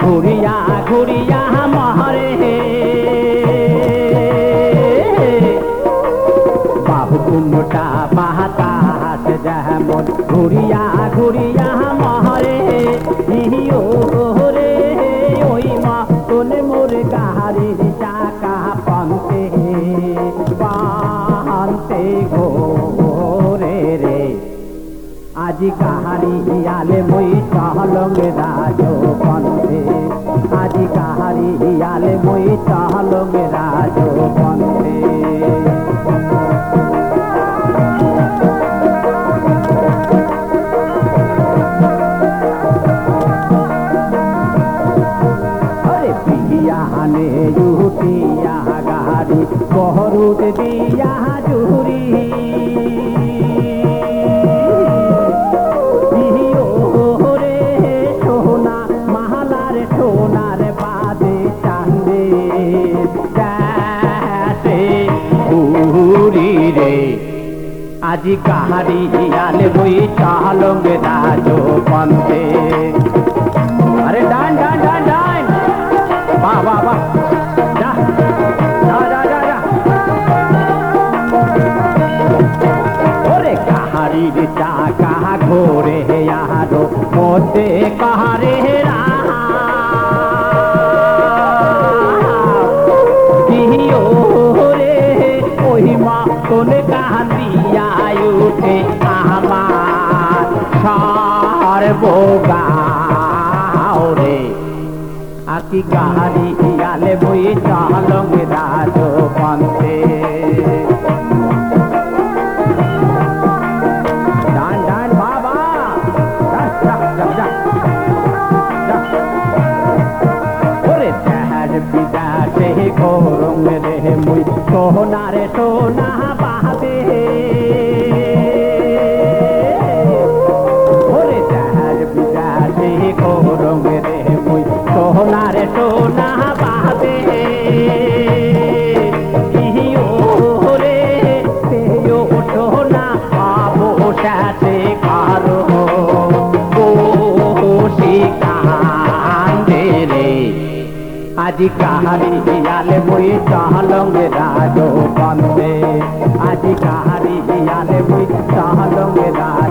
ঘুরিয়া ঘুরিয়া আজি কাহারি ইয়ালে মই চহলঙে রাজ পন্থে আজি কাহারি ইয়ালে মই চহলঙে রাজ পন্থে আনে ইউটিয়া গাড়ি বহরুত দিয়া জুরি আজি কাহারি আলে বই চালঙ্গে রাজ পন্থে আরে ডান ডান ডান ডান। যা যা ওরে কাহারির চাকা ঘোরে আরও মধ্যে কাহারে রে ওই মা কোন উঠে আমার সার বোগাও রে। আকি গাহারি ইয়ালে বই চালং রাজ ডান ডান বাবা। বিদাসে গরম রে মুই সোনা রে সোনা পাবো সাথে কারও কান্দে রে আজি কাহারি হিয়ালে বই চালঙ্গে রাজ আজি কাহারি হিয়ালে বই চালঙ্গে রাজ